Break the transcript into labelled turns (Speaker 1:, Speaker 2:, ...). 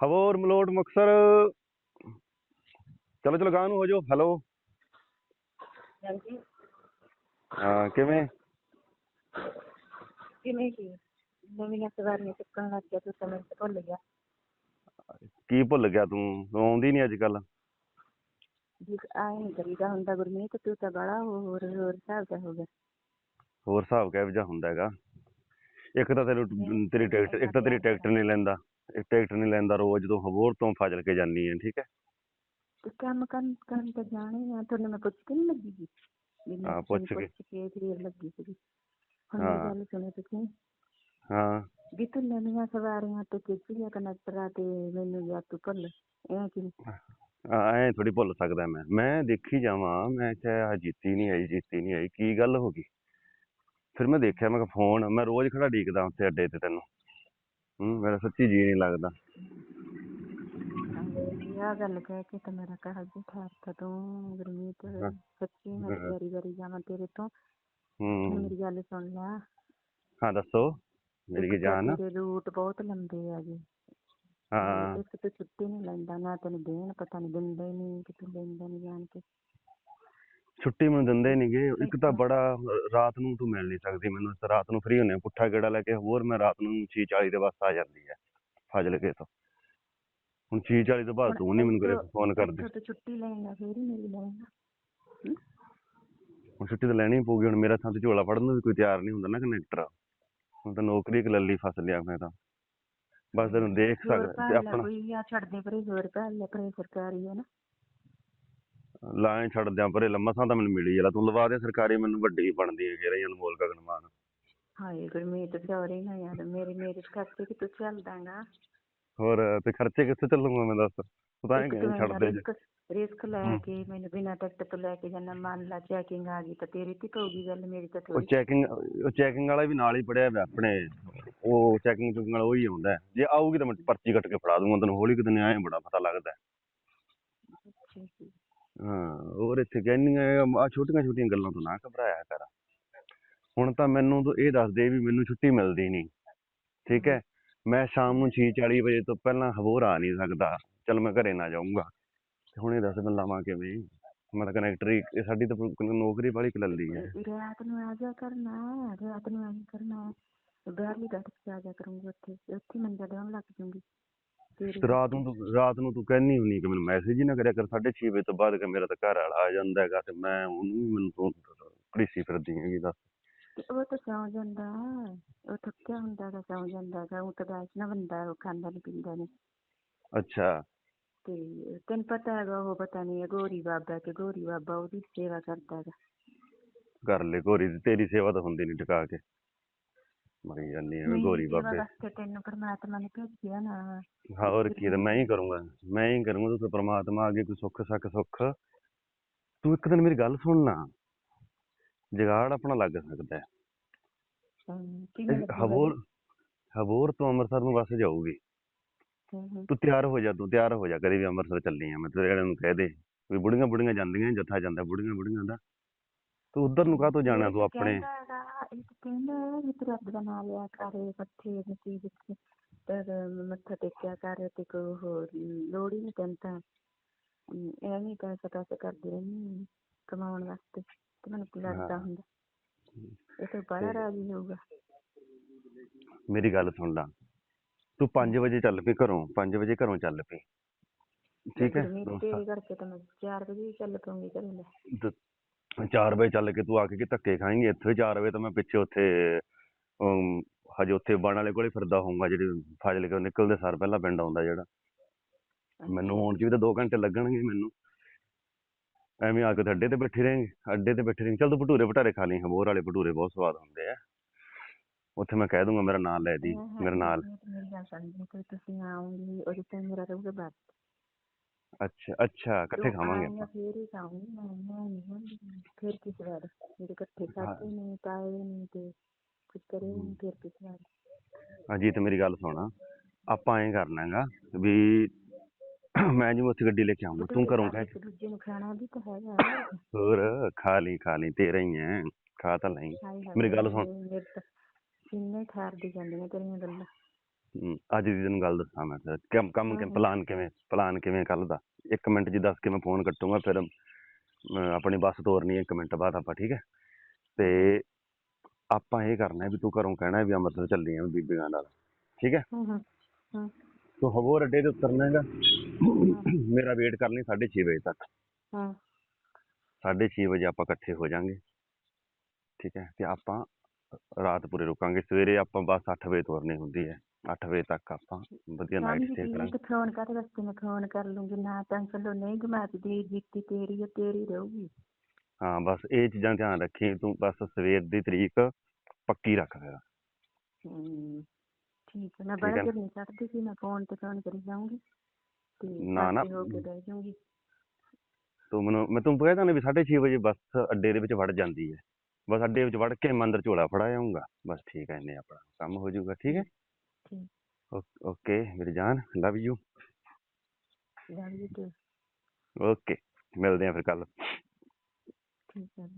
Speaker 1: ਹਵੋਰ ਮਲੋਟ ਮੁਕਸਰ ਚਲੋ ਚਲੋ ਗਾਂ ਨੂੰ ਹੋ ਜਾਓ ਹੈਲੋ
Speaker 2: ਹਾਂਜੀ
Speaker 1: ਹਾਂ ਕਿਵੇਂ
Speaker 2: ਕਿਵੇਂ ਕੀ ਨਵੀਆਂ ਸਵਾਰੀਆਂ ਚੁੱਕਣ ਲੱਗ ਗਿਆ ਤੂੰ ਤਾਂ ਭੁੱਲ ਗਿਆ
Speaker 1: ਕੀ ਭੁੱਲ ਗਿਆ ਤੂੰ ਤੂੰ ਆਉਂਦੀ ਨਹੀਂ ਅੱਜ ਕੱਲ
Speaker 2: ਜੀ ਆਏ ਨਹੀਂ ਕਰੀਦਾ ਹੁੰਦਾ ਗੁਰਮੀਤ ਤੂੰ ਤਾਂ ਬੜਾ ਹੋਰ ਹੋਰ ਹਿਸਾਬ ਦਾ ਹੋ ਗਿਆ
Speaker 1: ਹੋਰ ਹਿਸਾਬ ਕਿਹੋ ਜਿਹਾ ਹੁੰਦਾ ਹੈਗਾ ਇੱਕ ਤਾਂ ਤੇਰੀ ਟਿਕਟ ਇੱਕ ਤਾਂ ਤੇਰੀ ਟਿਕਟ ਨਹੀਂ ਲੈਂਦਾ ਟਿਕਟ ਨਹੀਂ ਲੈਂਦਾ ਰੋਜ਼ ਤੋਂ ਹਵੋਰ ਤੋਂ ਫਾਜ਼ਲ ਕੇ ਜਾਂਦੀ ਹੈ ਠੀਕ ਹੈ?
Speaker 2: ਕੰਮ ਕਰਨ ਕਰਨ ਤਾਂ ਜਾਣੇ ਆ ਤੁਹਾਨੂੰ ਮੈਂ ਪੁੱਛ ਕੇ ਨਹੀਂ ਲੱਗੀ ਜੀ?
Speaker 1: ਹਾਂ, ਪੁੱਛ ਕੇ।
Speaker 2: ਪੁੱਛ ਕੇ ਫਿਰ ਲੱਗੀ ਸੀ
Speaker 1: ਹਾਂ।
Speaker 2: ਗੱਲ ਸੁਣੋ ਤੁਸੀਂ।
Speaker 1: ਹਾਂ।
Speaker 2: ਵੀ ਤੂੰ ਨਵੀਆਂ ਸਵਾਰੀਆਂ ਤੇ ਕਿਹੜੀਆਂ ਕਨੈਕਟਰਾਂ ਤੇ ਮੈਨੂੰ ਯਾਰ ਤੂੰ ਭੁੱਲ ਇਹ ਕਿ
Speaker 1: ਐ ਥੋੜੀ ਭੁੱਲ ਸਕਦਾ ਮੈਂ। ਮੈਂ ਦੇਖੀ ਜਾਵਾਂ ਮੈਂ ਕਿਹਾ ਜੀਤੀ ਨਹੀਂ ਆਈ ਜੀਤੀ ਨਹੀਂ ਆਈ ਕੀ ਗੱਲ ਹੋ ਗਈ? ਫਿਰ ਮੈਂ ਦੇਖਿਆ ਮੈਂ ਕਿਹਾ ਫੋਨ ਮੈਂ ਰੋਜ਼ ਖੜਾ ਡੀਕਦਾ ਉੱਥੇ ਅੱਡੇ ਤੇ ਤੈਨੂੰ। ਹੂੰ ਮੇਰਾ ਸੱਚੀ ਜੀ ਨਹੀਂ ਲੱਗਦਾ।
Speaker 2: ਆ ਗੱਲ ਕਹਿ ਕੇ ਤਾਂ ਮੇਰਾ ਘਰ ਜੀ ਠਹਿਰਤਾ ਤੂੰ ਗੁਰਮੀਤ। ਸੱਚੀ ਮੈਂ। ਵਾਰੀ ਵਾਰੀ ਜਾਵਾਂ ਤੇਰੇ ਤੋਂ।
Speaker 1: ਹੂੰ।
Speaker 2: ਮੇਰੀ ਗੱਲ ਸੁਣ ਲੈ।
Speaker 1: ਹਾਂ ਦੱਸੋ। ਮੇਰੀ ਜਾਨ
Speaker 2: ਤੇਰੇ ਰੂਟ ਬਹੁਤ ਲੰਬੇ ਆ ਜੀ।
Speaker 1: ਹਾਂ।
Speaker 2: ਇੱਕ ਤਾਂ ਛੁੱਟੀ ਨਹੀਂ ਲੈਂਦਾ ਨਾ ਤੈਨੂੰ ਦੇਣ ਪਤਾ ਨਹੀਂ ਦਿੰਦਾ ਨਹੀਂ ਕਿ ਤੂੰ ਲੈਂਦਾ ਨਹੀਂ ਜਾਣ ਕੇ।
Speaker 1: ਛੁੱਟੀ ਮੈਨੂੰ ਦਿੰਦੇ ਨਹੀਂਗੇ ਇੱਕ ਤਾਂ ਬੜਾ ਰਾਤ ਨੂੰ ਤੂੰ ਮਿਲ ਨਹੀਂ ਸਕਦੀ ਮੈਨੂੰ ਰਾਤ ਨੂੰ ਫ੍ਰੀ ਹੁੰਨੇ ਪੁੱਠਾ ਗੇੜਾ ਲੈ ਕੇ ਹੋਰ ਮੈਂ ਰਾਤ ਨੂੰ 6:40 ਦੇ ਬੱਸ ਆ ਜਾਂਦੀ ਹੈ ਫਾਜ਼ਲ ਕੇ ਤੋਂ। ਹੁਣ 6:40 ਤੋਂ ਬਾਅਦ ਤੂੰ ਨਹੀਂ ਮੈਨੂੰ ਕਰੇ ਫੋਨ ਕਰਦੀ।
Speaker 2: ਇੱਥੋਂ ਤਾਂ ਛੁੱਟੀ ਲੈਣਾ ਫੇਰ ਹੀ ਮੇਰੀ ਲੈਣਾ
Speaker 1: ਹੁਣ ਛੁੱਟੀ ਤਾਂ ਲੈਣੀ ਪਊਗੀ ਹੁਣ ਮੇਰਾ ਥਾਂ ਤੇ ਝੋਲਾ ਫੜਨ ਨੂੰ ਵੀ ਕੋਈ ਤਿਆਰ ਨਹੀਂ ਹੁੰਦਾ ਨਾ ਕਨੈਕਟਰ। ਹੁਣ ਤਾਂ ਨੌਕਰੀ ਕਲੱਲੀ ਫਸ ਲਿਆ ਮੈਂ ਤਾਂ। ਬਸ ਤੈਨੂੰ ਦੇਖ ਸਕਦਾ ਆਪਣਾ
Speaker 2: ਕੋਈ ਆ ਛੱਡਦੇ ਪਰੇ ਹੋਰ ਭਾਲ ਲੈ ਪਰੇ ਸਰਕਾਰੀ ਹੈ ਨਾ।
Speaker 1: ਲਾਏ ਛੱਡ ਦਿਆਂ ਪਰੇ ਲੰਮਾ ਤਾਂ ਮੈਨੂੰ ਮਿਲੀ ਜਲਾ ਤੂੰ ਲਵਾ ਦੇ ਸਰਕਾਰੀ ਮੈਨੂੰ ਵੱਡੀ ਬਣਦੀ ਹੈ ਰਹੀ ਅਨਮੋਲ ਗਗਨਮਾਨ।
Speaker 2: ਹਾਏ ਗੁਰਮੀਤ ਸੌਰੀ ਨਾ ਯਾਰ ਮੇਰੇ ਮੇਰੇ ਖਰਚੇ ਕਿ ਤੂੰ ਚੱਲਦਾਗਾ।
Speaker 1: ਹੋਰ ਤੇ ਖਰਚੇ ਕਿੱਥੇ ਚੱਲੂਗਾ ਮੈਂ ਦੱਸ? ਤੂੰ ਤਾਂ ਐਂ ਛੱਡ ਦੇ।
Speaker 2: ਰਿਸਕ ਲੈ ਕੇ ਮੈਨੂੰ ਬਿਨਾਂ ਟਿਕਟ ਤੋਂ ਲੈ ਕੇ ਜਾਣਾ ਮੰਨ ਲਾ ਚੈਕਿੰਗ ਆ ਗਈ ਤਾਂ ਤੇਰੀ ਤੇ ਪਊਗੀ ਗੱਲ ਮੇਰੀ ਤਾਂ
Speaker 1: ਉਹ
Speaker 2: ਥੋੜੀ
Speaker 1: ਚੈਕਿੰਗ ਉਹ ਚੈਕਿੰਗ ਵਾਲਾ ਵੀ ਨਾਲ ਹੀ ਪੜਿਆ ਹੋਇਆ ਆਪਣੇ ਉਹ ਚੈਕਿੰਗ ਚੁਕਿੰਗ ਵਾਲਾ ਉਹੀ ਆਉਂਦਾ। ਜੇ ਆਊਗੀ ਤਾਂ ਮੈਂ ਪਰਚੀ ਕੱਟ ਕੇ ਫੜਾ ਦੂੰਗਾ ਤੈਨੂੰ ਹੌਲੀ ਕਿਤੇ ਐਂ ਬੜਾ ਪਤਾ ਲੱਗਦਾ। ਹਾਂ, ਹੋਰ ਇੱਥੇ ਕਹਿੰਦੀਆਂ ਆ ਛੋਟੀਆਂ ਛੋਟੀਆਂ ਗੱਲਾਂ ਤੋਂ ਨਾ ਘਬਰਾਇਆ ਕਰ। ਹੁਣ ਤਾਂ ਮੈਨੂੰ ਤੂੰ ਇਹ ਦੱਸ ਦੇ ਵੀ ਮੈਨੂੰ ਛੁੱਟੀ ਮਿਲਦੀ ਨਹੀਂ, ਠੀਕ ਹੈ? ਮੈਂ ਸ਼ਾਮ ਨੂੰ 6:40 ਵਜੇ ਤੋਂ ਪਹਿਲਾਂ ਹਵੋਰ ਆ ਨਹੀਂ ਸਕਦਾ। ਚਲ ਮੈਂ ਘਰੇ ਨਾ ਜਾਊਂਗਾ। ਤੇ ਹੁਣ ਇਹ ਦੱਸ ਮੈਂ ਲਾਵਾਂ ਕਿਵੇਂ? ਮੈਂ ਤਾਂ ਕਨੈਕਟਰੀ ਇਹ ਸਾਡੀ ਤਾਂ ਨੌਕਰੀ ਵਾਲੀ ਕਲੱਲੀ ਹੈ।
Speaker 2: ਰਾਤ ਨੂੰ ਆ ਜਾ ਕਰਨਾ, ਰਾਤ ਨੂੰ ਆ ਕਰਨਾ। ਬਾਹਰਲੀ ਗੱਡ ਤੇ ਆ ਜਾ ਕਰੂੰਗੀ ਉੱਥੇ ਉੱਥੇ ਮੰਜਾ ਡਾਉਣ ਲੱਗ ਜੂੰਗੀ
Speaker 1: ਰਾਤ ਨੂੰ ਤੂੰ ਰਾਤ ਨੂੰ ਤੂੰ ਕਹਿੰਦੀ ਹੁੰਨੀ ਕਿ ਮੈਨੂੰ ਮੈਸੇਜ ਹੀ ਨਾ ਕਰਿਆ ਕਰ 6:30 ਵਜੇ ਤੋਂ ਬਾਅਦ ਕਿ ਮੇਰਾ ਤਾਂ ਘਰ ਵਾਲਾ ਆ ਜਾਂਦਾ ਹੈਗਾ ਤੇ ਮੈਂ ਉਹਨੂੰ ਵੀ ਮੈਨੂੰ ਤੂੰ ਘੜੀਸੀ ਫਿਰਦੀ ਹੈਗੀ ਦੱਸ।
Speaker 2: ਤੇ ਉਹ ਤਾਂ ਸੌ ਜਾਂਦਾ ਉਹ ਥੱਕਿਆ ਹੁੰਦਾ ਗਾ ਸੌ ਜਾਂਦਾ ਗਾ ਉਹ ਤਾਂ ਗਾਇਸ ਨਾ ਬੰਦਾ ਉਹ ਖਾਂਦਾ ਨਹੀਂ ਪੀਂਦਾ ਨਹੀਂ
Speaker 1: ਅੱਛਾ।
Speaker 2: ਤੇ ਤੈਨੂੰ ਪਤਾ ਹੈਗਾ ਉਹ ਪਤਾ ਨਹੀਂ ਗੋਰੀ ਬਾਬਾ ਕਿ ਗੋਰੀ ਬਾਬਾ ਉਹਦੀ ਸੇਵਾ ਕਰਦਾ ਹੈਗਾ।
Speaker 1: ਕਰ ਲੈ ਗੋਰੀ ਦੀ ਤੇਰੀ ਸੇਵਾ ਤਾਂ ਹੁੰਦੀ ਨਹੀਂ ਟਿਕਾ ਕੇ। ਮਰੀ ਜਾਂਦੀ ਐ ਗੋਰੀ ਬਾਬੇ।
Speaker 2: ਵਾਸਤੇ ਤੈਨੂੰ ਪਰਮਾਤਮਾ ਨੇ ਭੇਜਿਆ ਨਾ
Speaker 1: ਹਾਂ ਹੋਰ ਕੀ ਹੈ, ਮੈਂ ਹੀ ਕਰੂੰਗਾ ਮੈਂ ਹੀ ਕਰੂੰਗਾ ਤੂੰ ਤਾਂ ਪ੍ਰਮਾਤਮਾ ਅੱਗੇ ਕੋਈ ਸੁੱਖ ਸੱਖ ਸੁੱਖ। ਤੂੰ ਇੱਕ ਦਿਨ ਮੇਰੀ ਗੱਲ ਸੁਣਨਾ ਜਗਾੜ ਆਪਣਾ ਲੱਗ ਸਕਦਾ ਹੈ। ਹਬੋਰ ਹਬੋਰ ਤੋਂ ਅੰਮ੍ਰਿਤਸਰ ਨੂੰ ਬੱਸ ਜਾਊਗੀ। ਤੂੰ ਤਿਆਰ ਹੋ ਜਾ ਤੂੰ ਤਿਆਰ ਹੋ ਜਾ ਕਦੇ ਵੀ ਅੰਮ੍ਰਿਤਸਰ ਚੱਲੀ ਆ ਮੈਂ ਤੇਰੇ ਵਾਲਿਆਂ ਨੂੰ ਕਹਿ ਦੇ ਵੀ ਬੁੜੀਆਂ ਬੁੜੀਆਂ ਜਾਂਦੀਆਂ ਜੱਥਾ ਜਾਂਦਾ ਬੁੜੀਆਂ ਬੁੜੀਆਂ ਦਾ। ਤੂੰ ਉਧਰ ਨੂੰ ਕਾਹਤੋਂ ਜਾਣਾ ਤੂੰ ਆਪਣੇ?
Speaker 2: ਤਾਂ ਕਹਿੰਦਾ ਵੀ ਤੂੰ ਰੱਬ ਦਾ ਨਾਮ ਲਿਆ ਕਰ ਇਕੱਠੇ ਨਸੀਬ ਵਿੱਚ ਪਰ ਮੱਥਾ ਟੇਕਿਆ ਕਰ ਤੇ ਕੋਈ ਹੋਰ ਲੋੜ ਹੀ ਨਹੀਂ ਤੈਨੂੰ ਤਾਂ। ਐਵੇਂ ਪੈਸਾ ਪੈਸਾ ਕਰਦੀ ਰਹਿੰਦੀ ਕਮਾਉਣ ਵਾਸਤੇ ਤੇ ਮੈਨੂੰ ਕੀ ਲੱਗਦਾ। ਹੁੰਦਾ। ਇਹ ਤਾਂ ਬੜਾ ਰਾਜੀ ਹੋਊਗਾ।
Speaker 1: ਮੇਰੀ ਗੱਲ ਸੁਣ ਲਾ ਤੂੰ 5 ਵਜੇ ਚੱਲ ਪਈ ਘਰੋਂ 5 ਵਜੇ ਘਰੋਂ ਚੱਲ ਪਈ। ਠੀਕ ਹੈ?
Speaker 2: ਮੇਰੇ ਤੇਰੇ ਕਰਕੇ ਤਾਂ ਮੈਂ 4 ਵਜੇ ਹੀ ਚੱਲ ਪਊਂਗੀ ਘਰੇ ਲੈ।
Speaker 1: ਦ- ਚਾਰ ਵਜੇ ਚੱਲ ਕੇ ਤੂੰ ਆ ਕੇ ਕੀ ਧੱਕੇ ਖਾਏਂਗੀ? ਇੱਥੇ 4 ਵਜੇ ਤਾਂ ਮੈਂ ਪਿੱਛੇ ਉੱਥੇ ਅਮ, ਹਜੇ ਉੱਥੇ ਬਣ ਵਾਲੇ ਕੋਲੇ ਫਿਰਦਾ ਹੋਊਗਾ ਜਿਹੜੇ ਫਾਜ਼ਿਲ ਕੇ ਨਿਕਲਦੇ ਸਾਰ ਪਹਿਲਾਂ ਪਿੰਡ ਆਉਂਦਾ ਜਿਹੜਾ। ਮੈਨੂੰ ਆਉਣ ਚ ਵੀ ਤਾਂ 2 ਘੰਟੇ ਲੱਗਣਗੇ ਮੈਨੂੰ। ਐਵੇਂ ਆ ਕੇ ਤੇ ਅੱਡੇ ਤੇ ਬੈਠੇ ਰਹੇਂਗੇ ਅੱਡੇ ਤੇ ਬੈਠੇ ਰਹੇਂਗੇ। ਚੱਲ ਤੂੰ ਭਟੂਰੇ ਭਟਾਰੇ ਖਾ ਲਈ ਹਬੋਰ ਵਾਲੇ ਭਟੂਰੇ ਬਹੁਤ ਸਵਾਦ ਹੁੰਦੇ ਆ। ਉੱਥੇ ਮੈਂ ਕਹਿ ਦੂੰਗਾ ਮੇਰਾ ਨਾਂ ਲੈ ਦੀ ਮੇਰੇ ਨਾਲ।
Speaker 2: ਮੇਰੀ ਗੱਲ ਸੁਣ ਜੇ ਕੋਈ ਤੁਸੀਂ ਆਉਂਗੀ ਉਹਦੇ ਤੇ ਮੇਰਾ ਰਹੂਗਾ ਬਾਤ
Speaker 1: ਅੱਛਾ ਅੱਛਾ ਇਕੱਠੇ ਖਾਵਾਂਗੇ ਆਪਾਂ।
Speaker 2: ਫੇਰ ਹੀ ਮੈਂ ਨਹੀਂ ਫਿਰ ਕਿਸ ਵਾਰ ਜਿਹੜੇ ਇਕੱਠੇ ਖਾਤੇ ਨੇ ਤਾਏ ਨੇ ਤੇ ਕੁਝ ਕਰੇ ਨਹੀਂ ਫਿਰ ਕਿਸ ਵਾਰ
Speaker 1: ਹਾਂਜੀ ਤੇ ਮੇਰੀ ਗੱਲ ਸੁਣ। ਆਪਾਂ ਐਂ ਕਰਨਾ ਹੈਗਾ ਵੀ ਮੈਂ ਜਿਵੇਂ ਉੱਥੇ ਗੱਡੀ ਲੈ ਕੇ ਆਉਂਗਾ ਤੂੰ ਘਰੋਂ ਕਹਿ
Speaker 2: ਇੱਕ ਦੂਜੇ ਨੂੰ ਖਾਣਾ ਵੀ ਤਾਂ ਹੈਗਾ।
Speaker 1: ਹੋਰ ਖਾ ਲਈ ਖਾ ਲਈ ਤੇਰਾ ਹੀ ਹੈ ਖਾ ਤਾਂ ਲਈ। ਮੇਰੀ ਗੱਲ ਸੁਣ।
Speaker 2: ਸੀਨੇ ਠਾਰਦੀ ਜਾਂਦੀਆਂ ਤੇਰੀਆਂ ਗੱਲਾਂ।
Speaker 1: ਅੱਜ ਦੀ ਤੈਨੂੰ ਗੱਲ ਦੱਸਾਂ ਮੈਂ ਫਿਰ ਕੰਮ ਕੰਮ ਕਿ। ਪਲਾਨ ਕਿਵੇਂ ਪਲਾਨ ਕਿਵੇਂ ਕੱਲ ਦਾ? ਇੱਕ ਮਿੰਟ ਜੀ ਦੱਸ ਕੇ ਮੈਂ ਫੋਨ ਕੱਟੂੰਗਾ ਫਿਰ ਅਮ, ਆਪਣੀ ਬੱਸ ਤੋਰਨੀ ਹੈ ਇੱਕ ਮਿੰਟ ਬਾਅਦ ਆਪਾਂ ਠੀਕ ਹੈ? ਤੇ ਆਪਾਂ ਇਹ ਕਰਨਾ ਹੈ ਵੀ ਤੂੰ ਘਰੋਂ ਕਹਿਣਾ ਹੈ ਵੀ ਅੰਮ੍ਰਿਤਸਰ ਚੱਲੀ ਆਂ ਬੀਬੀਆਂ ਨਾਲ ਠੀਕ ਹੈ?
Speaker 2: ਹੂੰ ਹੂੰ ਹੂੰ।
Speaker 1: ਤੂੰ ਹਬੋਰ ਅੱਡੇ ਤੇ ਉਤਰਨਾ ਹੈਗਾ। ਮੇਰਾ ਵੇਟ ਕਰਨੀ 6:30 ਵਜੇ ਤੱਕ।
Speaker 2: ਹੂੰ।
Speaker 1: 6:30 ਵਜੇ ਆਪਾਂ ਇਕੱਠੇ ਹੋ ਜਾਾਂਗੇ। ਠੀਕ ਹੈ? ਤੇ ਆਪਾਂ ਰਾਤ ਪੂਰੇ ਰੁਕਾਂਗੇ। ਸਵੇਰੇ ਆਪਾਂ ਬੱਸ 8 ਵਜੇ ਤੁਰਨੀ ਹੁੰਦੀ ਹੈ। 8 ਵਜੇ ਤੱਕ ਆਪਾਂ ਵਧੀਆ ਨਾਈਟ ਸਟੇ ਕਰਾਂਗੇ।
Speaker 2: ਫੋਨ ਕਰ ਰਸਤੇ ਮੈਂ ਫੋਨ ਕਰ ਲੂੰਗੀ ਨਾ ਟੈਨਸ਼ਨ ਲਓ ਨਹੀਂ ਘੁਮਾਤੀ ਜਿੱਤੀ ਤੇਰੀ ਹੈ ਤੇਰੀ ਰਹੂਗੀ।
Speaker 1: ਹਾਂ ਬਸ ਇਹ ਚੀਜ਼ਾਂ ਧਿਆਨ ਰੱਖੀ ਤੂੰ ਬਸ ਸਵੇਰ ਦੀ ਤਰੀਕ ਪੱਕੀ ਰੱਖ ਫਿਰ।
Speaker 2: ਹੂੰ ਠੀਕ ਹੈ ਮੈਂ
Speaker 1: ਠੀਕ ਹੈ
Speaker 2: ਬੜਾ
Speaker 1: ਨਾ?
Speaker 2: ਸੀ ਮੈਂ ਫੋਨ ਤੇ ਫੋਨ ਕਰੀ ਜਾਊਂਗੀ ਤੇ
Speaker 1: ਨਾ, ਨਾ।
Speaker 2: ਪਾਸੇ ਹੋ ਕੇ ਬਹਿ ਜਾਊਂਗੀ।
Speaker 1: ਤੂੰ ਮੈਨੂੰ ਮੈਂ ਤੈਨੂੰ ਕਹਿ ਨਾ ਵੀ 6:30 ਵਜੇ ਬੱਸ ਅੱਡੇ ਦੇ ਵਿੱਚ ਵੜ ਜਾਂਦੀ ਹੈ। ਬਸ ਅੱਡੇ ਵਿੱਚ ਵੜ ਕੇ ਮੈਂ ਅੰਦਰ ਝੋਲਾ ਫੜਾ ਆਊਂਗਾ ਬਸ ਠੀਕ ਹੈ ਇੰਨੇ ਆਪਣਾ ਕੰਮ ਹੋ ਜਾਊਗਾ ਠੀਕ ਹੈ?
Speaker 2: ਠੀਕ
Speaker 1: ਓਕੇ ਮੇਰੀ ਜਾਨ love you
Speaker 2: love you too
Speaker 1: okay ਮਿਲਦੇ ਆ ਫਿਰ ਕੱਲ
Speaker 2: ਠੀਕ ਹੈ